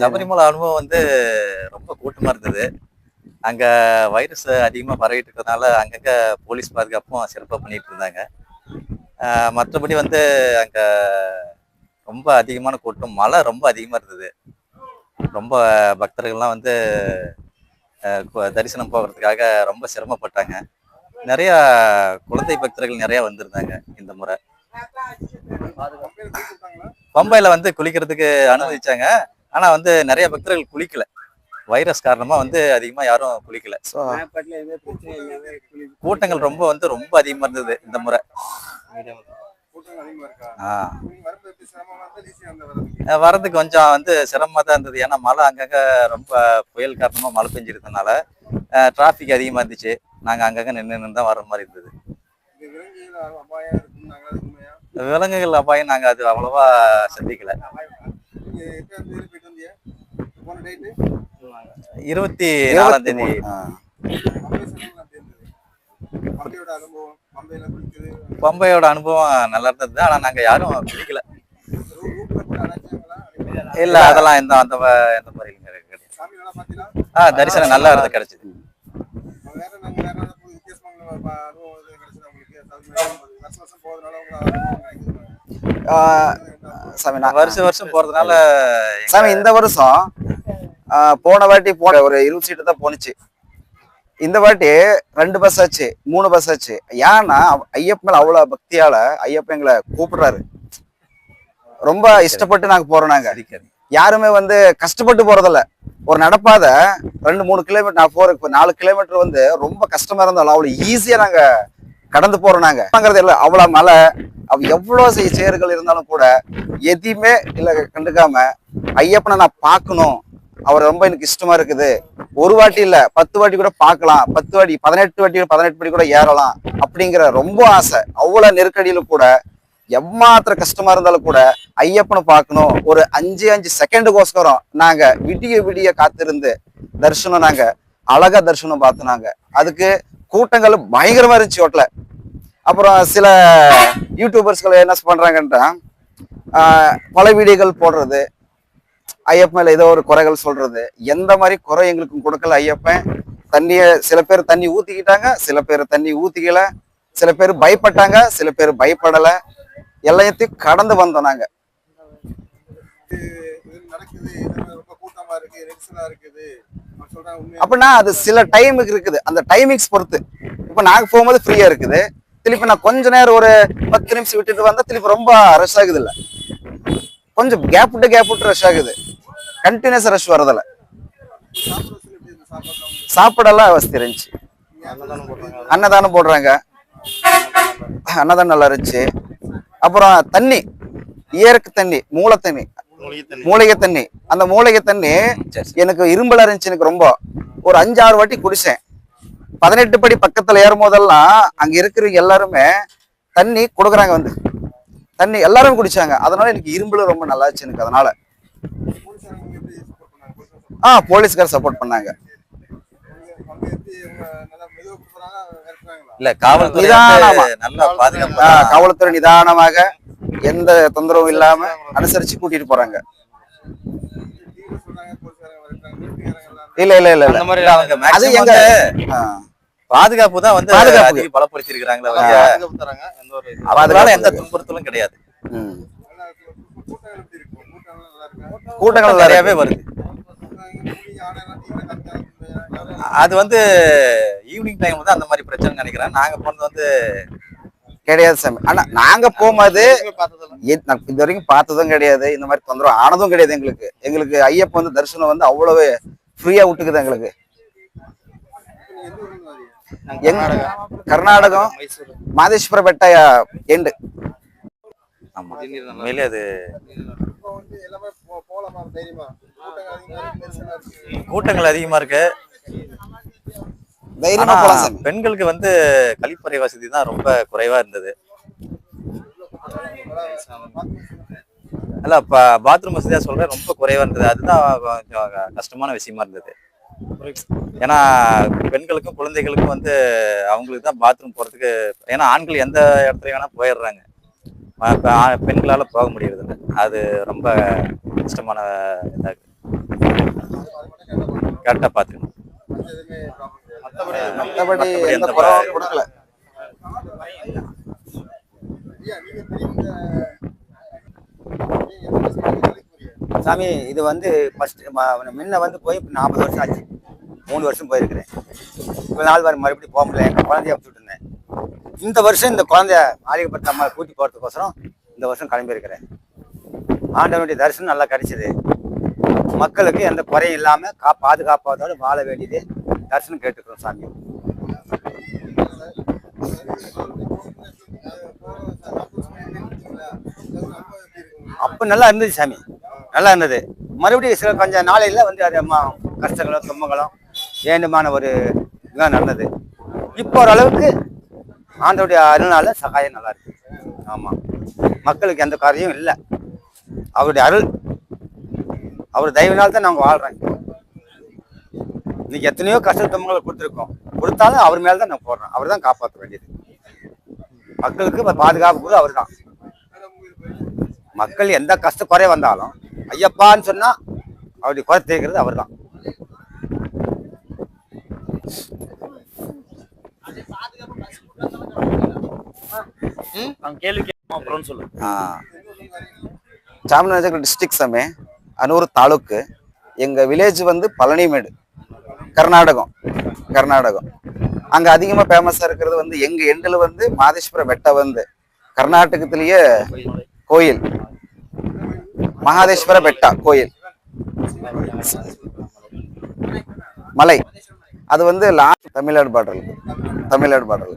சபரிமலை அனுபவம் வந்து ரொம்ப கூட்டமா இருந்தது. அங்க வைரஸ் அதிகமா பரவிட்டு இருக்கிறதுனால அங்கங்க போலீஸ் பாதுகாப்பும் சிறப்பாக பண்ணிட்டு இருந்தாங்க. மற்றபடி வந்து அங்க ரொம்ப அதிகமான கூட்டம் மழை ரொம்ப அதிகமா இருந்தது. ரொம்ப பக்தர்கள்லாம் வந்து கு- தரிசனம் போகிறதுக்காக ரொம்ப சிரமப்பட்டாங்க. நிறைய குழந்தை பக்தர்கள் நிறைய வந்திருந்தாங்க இந்த முறை. பம்பையில வந்து குளிக்கிறதுக்கு அனுமதிச்சாங்க. ஆனா வந்து நிறைய பக்தர்கள் குளிக்கல. வைரஸ் காரணமா வந்து அதிகமா யாரும் குளிக்கல. ஸோ கூட்டங்கள் ரொம்ப வந்து ரொம்ப அதிகமா இருந்தது இந்த முறை. வர்றதுக்கு கொஞ்சம் வந்து சிரமமா தான் இருந்தது. ஏன்னா மழை அங்கங்க ரொம்ப புயல் காரணமா மழை பெஞ்சிருந்ததுனால டிராஃபிக் அதிகமா இருந்துச்சு. நாங்க அங்கங்க நின்று நின்று தான் வர மாதிரி இருந்தது. இந்த விலங்குகள் அபாயம் இருக்குன்னாங்க அது அவ்வளவா சந்திக்கல. இருபத்தி நாலாம் தேதி. பம்பையோட அனுபவம் நல்லா இருந்தது. ஆனா நாங்க யாரும் குளிக்கல அடைச்சாங்களா இல்ல அதெல்லாம் எந்த அந்த எந்த மாதிரி கிடையாது. சாமி நல்லா பாத்தீங்களா ஆ தரிசனம் நல்லா இருந்து கிடைச்சது வேற நாங்க வேற ஏதாவது புது வித்தியாசமான ப- அனுபவம் எதுவும் கிடைச்சதா உங்களுக்கு சபரிமலை வருஷம் வருஷம் போறதுனால உங்க அனுபவம் கிடைக்குது ஆ, சாமி நான் வருஷம் வருஷம் போறதுனால சாமி இந்த வருஷம் போன வாட்டி போன ஒரு இருபது சீட்டு தான் போனுச்சு இந்த வாட்டி ரெண்டு பஸ் ஆச்சு மூணு பஸ் ஆச்சு. ஏன்னா ஐயப்ப மேல அவ்வளவு பக்தியால ஐயப்ப எங்களை கூப்பிடுறாரு. ரொம்ப இஷ்டப்பட்டு நாங்க போறோம் நாங்க. யாருமே வந்து கஷ்டப்பட்டு போறதில்ல. ஒரு நடப்பாத ரெண்டு மூணு கிலோமீட்டர் நான் போற நாலு கிலோமீட்டர் வந்து ரொம்ப கஷ்டமா இருந்தாலும் அவ்வளவு ஈஸியா நாங்க கடந்து போறோம் நாங்க. இல்லை. அவ்வளவு மழை. அவ எவ்வளவு செய் செயல்கள் இருந்தாலும் கூட எதையுமே இல்ல கண்டுக்காம ஐயப்பனை நான் பார்க்கணும். அவர் ரொம்ப எனக்கு இஷ்டமா இருக்குது. ஒரு வாட்டி இல்ல பத்து வாட்டி கூட பார்க்கலாம். பத்து வாட்டி பதினெட்டு வாட்டி பதினெட்டு வாட்டி கூட ஏறலாம் அப்படிங்கிற ரொம்ப ஆசை. அவ்வளவு நெருக்கடியில கூட எம்மாத்திர கஷ்டமா இருந்தாலும் கூட ஐயப்பனை பார்க்கணும். ஒரு அஞ்சு அஞ்சு செகண்டுக்கோஸ்கரம் நாங்க விடிய விடிய காத்திருந்து தரிசனம் நாங்க அழகா தரிசனம் பார்த்தோம் நாங்க. அதுக்கு கூட்டங்கள் பயங்கரமா இருந்துச்சு ஹோட்டல அப்புறம் சில யூடியூபர்ஸ்கள் என்ன பண்றாங்கன்றா பல வீடியோகள் போடுறது ஐயப்பன் மேல ஏதோ ஒரு குறைகள் சொல்றது. எந்த மாதிரி குறை எங்களுக்கு கொடுக்கல ஐயப்பன். தண்ணிய சில பேர் தண்ணி ஊத்திக்கிட்டாங்க சில பேர் தண்ணி ஊத்திக்கல. சில பேர் பயப்பட்டாங்க சில பேர் பயப்படல. எல்லாத்தையும் கடந்து வந்தோம் நாங்க. நடக்குது ரொம்ப கூட்டமா இருக்கு நெரிசலா இருக்குது. அப்படின்னா அது சில டைமுக்கு இருக்குது. அந்த டைமிங்ஸ் பொறுத்து. இப்போ நாங்க போகும்போது ஃப்ரீயா இருக்குது. திருப்பி நான் கொஞ்ச நேரம் ஒரு பத்து நிமிஷம் விட்டுட்டு வந்தா திருப்பி ரொம்ப ரஷ் ஆகுது இல்ல கொஞ்சம் கேப் விட்டு கேப் விட்டு ரஷ் ஆகுது. கண்டினியூஸ் ரஷ் வரதில்ல சாப்பிடலாம் சாப்பாடு வசதி இருந்துச்சு. அன்னதானம் போடுறாங்க. அன்னதானம் போடுறாங்க அன்னதானம் நல்லா இருந்துச்சு. அப்புறம் தண்ணி இயற்கை தண்ணி மூளை தண்ணி மூலிகை தண்ணி அந்த மூலிகை தண்ணி. எனக்கு இரும்பலா இருந்துச்சு எனக்கு ரொம்ப. ஒரு அஞ்சு ஆறு வாட்டி குடிச்சேன். பதினெட்டு படி பக்கத்துல ஏறும் போதெல்லாம் அங்க இருக்கிற எல்லாருமே தண்ணி கொடுக்குறாங்க வந்து. தண்ணி எல்லாரும் குடிச்சாங்க. அதனால எனக்கு இரும்புல ரொம்ப நல்லா இருந்துச்சு எனக்கு அதனால. ஆ போலீஸ்கார் சப்போர்ட் பண்ணாங்க. இல்ல காவல்துறை நல்லா பாதுகாப்பு காவல்துறை நிதானமாக எந்த தொந்தரவும் இல்லாம அனுசரிச்சு கூட்டிட்டு போறாங்க. இல்ல இல்ல இல்ல. அந்த மாதிரி அவங்க அது எங்க பாதுகாப்பு தான் வந்து பாதுகாப்பு. அதிக பலப்படுத்தி இருக்காங்களே பாதுகாப்பு அவங்களால எந்த துன்புறுத்தலும் கிடையாது. கூட்டங்கள் எப்படி இருக்கும்? கூட்டங்கள் நல்லா இருக்கா? கூட்டங்கள் நல்லா நிறையவே. வருது. அது வந்து ஈவினிங் டைம் வந்து அந்த மாதிரி பிரச்சனை நினைக்கிறேன். நாங்க போனது வந்து கிடையாது சாமி. ஆனா நாங்க போகும்போது இது வரைக்கும் பார்த்ததும் கிடையாது. இந்த மாதிரி தொந்தரவு ஆனதும் கிடையாது எங்களுக்கு. எங்களுக்கு ஐயப்ப வந்து தரிசனம் வந்து அவ்வளவு ஃப்ரீயா விட்டுக்குது எங்களுக்கு. கர்நாடகம் மாதேஸ்வர பெட்ட எண்டு ஆமா. உண்மையிலே அது கூட்டங்கள் அதிகமா இருக்கு பெண்களுக்கு வந்து கழிப்பறை வசதி தான் ரொம்ப குறைவா இருந்தது. இல்ல பாத்ரூம் வசதியா சொல்றேன் ரொம்ப குறைவா இருந்தது. அதுதான் கொஞ்சம் க- கஷ்டமான விஷயமா இருந்தது. ஏன்னா பெண்களுக்கும் குழந்தைகளுக்கும் வந்து அவங்களுக்கு தான் பாத்ரூம் போறதுக்கு ஏன்னா ஆண்கள் எந்த இடத்துல வேணா போயிடுறாங்க. பெண்களால போக முடியறதில்ல. அது ரொம்ப கஷ்டமான இதாக. கரெக்டாக பார்த்துக்கணும். மற்றபடி எந்த கொடுக்கல. சாமி இது வந்து ஃபர்ஸ்ட் முன்ன வந்து போய் இப்ப நாற்பது வருஷம் ஆச்சு. மூணு வருஷம் போயிருக்கிறேன். இப்போ நாள் வரை மறுபடியும் போக முடியல. எங்கள் குழந்தைய அனுப்பிச்சு விட்டுருந்தேன். இந்த வருஷம் இந்த குழந்தைய மாளிகைப்பட்ட அம்மா கூட்டி போகிறதுக்கோசரம் இந்த வருஷம் கிளம்பியிருக்கிறேன். ஆண்டவனுடைய தரிசனம் நல்லா கிடைச்சிது. மக்களுக்கு எந்த குறையும் இல்லாமல் கா பாதுகாப்பாதோடு வாழ வேண்டியது தரிசனம் கேட்டுக்கிறோம் சாமி. அப்போ நல்லா இருந்துச்சு சாமி. நல்லா இருந்தது. மறுபடியும் சில கொஞ்சம் நாளையில் வந்து அது அம்மா கஷ்டங்களும் துன்பங்களும் வேண்டுமான ஒரு இதுதான் நடந்தது. இப்போ ஓரளவுக்கு ஆண்டோடைய அருள்னால சகாயம் நல்லா இருக்கு. ஆமாம் மக்களுக்கு எந்த காரியம் இல்லை. அவருடைய அருள் அவர் தயவினால் தான் நாங்கள் வாழ்கிறோம் இன்னைக்கு எத்தனையோ கஷ்ட துன்பங்களை கொடுத்துருக்கோம். கொடுத்தாலும் அவர் மேலே தான் நான் போடுறோம். அவர் தான் காப்பாற்ற வேண்டியது. மக்களுக்கு பாதுகாப்பு கூட அவர் தான் மக்கள் எந்த கஷ்ட குறை வந்தாலும் ஐயப்பான்னு சொன்னா அவருடைய குறை தீர்க்கிறது அவர் தான் ಚಾಮರಾಜನಗರ ಡಿಸ್ಟಿಕ್ ಸಮಯ ಅನೂರು ತಾಲೂಕು எங்க வில்லேஜ் வந்து பழனிமேடு கர்நாடகம் கர்நாடகம் அங்க அதிகமா ஃபேமஸா இருக்கிறது வந்து எங்க எண்டில் வந்து மாதேஸ்வர பெட்ட வந்து கர்நாடகத்திலேயே கோயில் மகாதேஸ்வர பெட்டா கோயில் மலை அது வந்து last Tamil Nadu border Tamil Nadu border